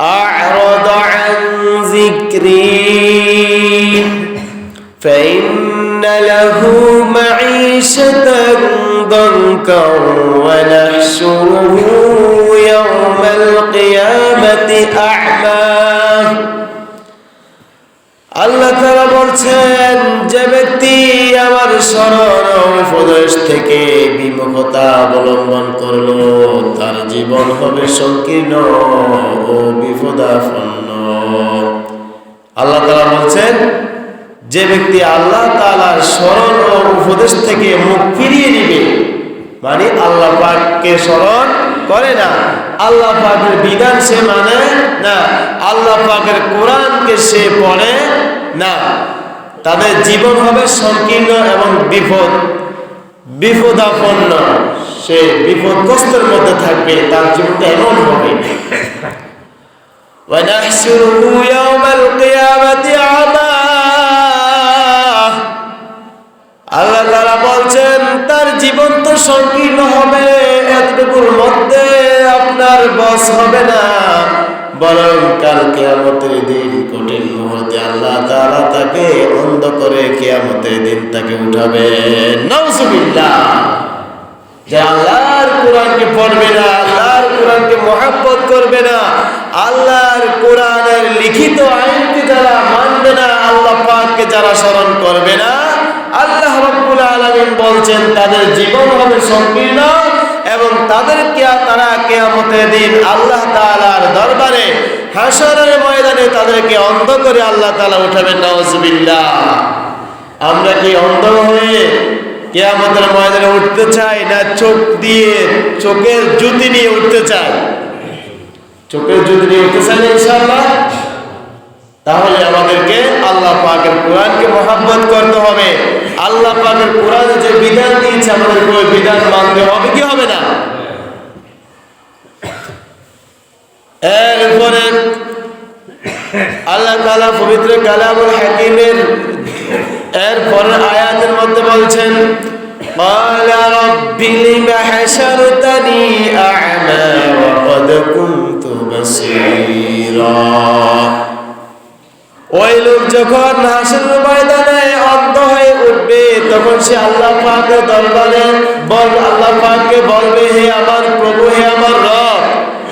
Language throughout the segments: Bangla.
أعرض عن ذكري. فإن له معيشة ضنكا ونحشره يوم القيامة أعمى আল্লাহ তারা বলছেন, যে ব্যক্তি আমার স্মরণ উপদেশ থেকে বিমুখতা অবলম্বন করল, তার জীবন হবে সংকীর্ণ ও বিপদাপন্ন। আল্লাহ তারা বলছেন, যে ব্যক্তি আল্লাহ তালার স্মরণ ও উপদেশ থেকে মুখ ফিরিয়ে নিবে মানে আল্লাহ পাককে স্মরণ করে না। আল্লাহ পাকের বিধান সে মানে না, আল্লাহ পাকের কোরআনকে সে পড়ে না তাদের জীবন হবে সংকীর্ণ এবং বিপদ বিপদাপন্ন সে বিপদগ্রস্তের মধ্যে থাকবে তার জীবনটা এমন হবে ونحشره يوم القيامة أعمى আল্লাহ তারা বলছেন তার জীবন তো সংকীর্ণ হবে এতটুকুর মধ্যে আপনার বস হবে না বরং কাল কেয়ামতের দিন কঠিন মুহূর্তে আল্লাহ তারা তাকে অন্ধ করে কেয়ামতের দিন তাকে উঠাবে। নওজুবিল্লাহ যে আল্লাহর কোরআনকে পড়বে না, আল্লাহর কোরআনকে মহাব্বত করবে না, আল্লাহর কোরআনের লিখিত আইনকে যারা মানবে না, আল্লাহ পাককে যারা স্মরণ করবে না, আল্লাহ রব্বুল আলামিন বলছেন, তাদের জীবন হবে সংকীর্ণ এবং তাদেরকে তারা কেয়ামতের দিন আল্লাহ দরবারে হাসরের ময়দানে তাদেরকে অন্ধ করে আল্লাহ তালা উঠাবেন, নাউজুবিল্লাহ। আমরা কি অন্ধ হয়ে কেয়ামতের ময়দানে উঠতে চাই না চোখ দিয়ে, চোখের জুতি নিয়ে উঠতে চাই? চোখের জুতি নিয়ে উঠতে চাই না ইনশাআল্লাহ। তাহলে আমাদেরকে আল্লাহ পাকের কোরআনকে মহাব্বত করতে হবে। আল্লাহ পাকের কোরআনে যে বিধান দিয়েছে, আমাদেরকে ওই বিধান মানতে হবে, কি হবে না? এরপরে আল্লাহ তাআলা পবিত্র কালামুল হাকিমের এরপরের আয়াতের মধ্যে বলছেন قال رب لم حشرتني أعمى وقد كنت بصيرا ওই লোক যখন হাসির ময়দানে অন্ধ হয়ে উঠবে তখন সে আল্লাহ পাকের দরবারে বল আল্লাহ পাককে বলবে হে আমার প্রভু হে আমার রব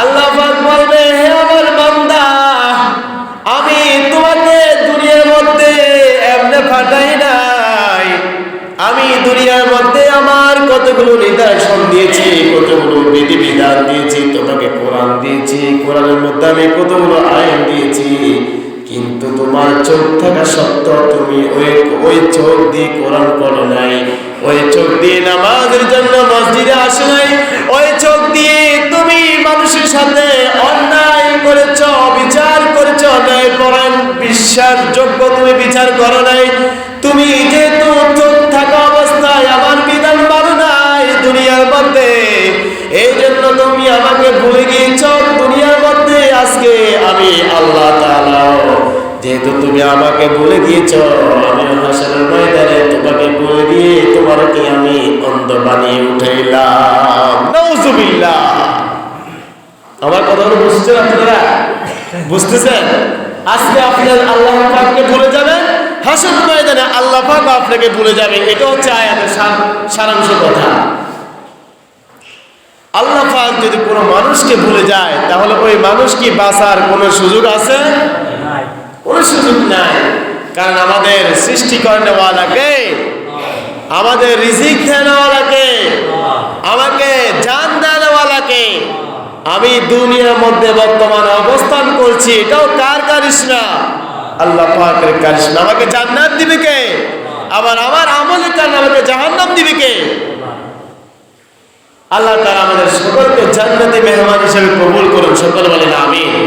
আল্লাহ বলবে, হে আমার বান্দা, আমি তোমাকে দুনিয়ার মধ্যে এমনি ফাটাই নাই। আমি দুনিয়ার মধ্যে আমার কতগুলো নিদর্শন দিয়েছি, কতগুলো বিধি বিধান দিয়েছি, তোমাকে কোরআন দিয়েছি, কোরআনের মধ্যে আমি কতগুলো আইন দিয়েছি। কিন্তু তোমার চোখ থাকা সত্ত্বেও তুমি ওই ওই চোখ দিয়ে কোরআন পড়ো নাই। ওই চোখ দিয়ে নামাজের জন্য মসজিদে আসে নাই। ওই চোখ দিয়ে তুমি মানুষের সাথে অন্যায় করেছ বিচার করেছ অন্যায় পরায়ণ বিশ্বাসযোগ্য তুমি বিচার করো নাই। আমাকে ভুলে গিয়েছ আমি ময়দানে তোমাকে ভুলে গিয়ে তোমাকে আমি অন্ধ বানিয়ে নাউজুবিল্লাহ। আমার কথাগুলো বুঝছেন আপনারা? বুঝতেছেন? আজকে আপনার আল্লাহ পাককে ভুলে যাবেন হাসন ময়দানে আল্লাহ পাক আপনাকে ভুলে যাবে। এটা হচ্ছে আয়াতের সার- সারাংশ কথা। আল্লাহ পাক যদি কোনো মানুষকে ভুলে যায়, তাহলে ওই মানুষ কি বাঁচার কোনো সুযোগ আছে? কারণ আমাদের সৃষ্টি করেনেওয়ালাকে আমাদের রিজিক দেনেওয়ালাকে আমাকে জান দেনেওয়ালাকে আমি দুনিয়ার মধ্যে বর্তমানে অবস্থান করছি, এটাও কার কারিশমা? আল্লাহ পাকের কারিশমা। আমাকে জান্নাত দিবে কে? আবার আমার আমলের কারণে আমাকে জাহান্নাম দিবে কে? আল্লাহ তাআলা আমাদের সকলকে জান্নাতি মেহমান হিসেবে কবুল করুন। সকল বলেন, আমিন।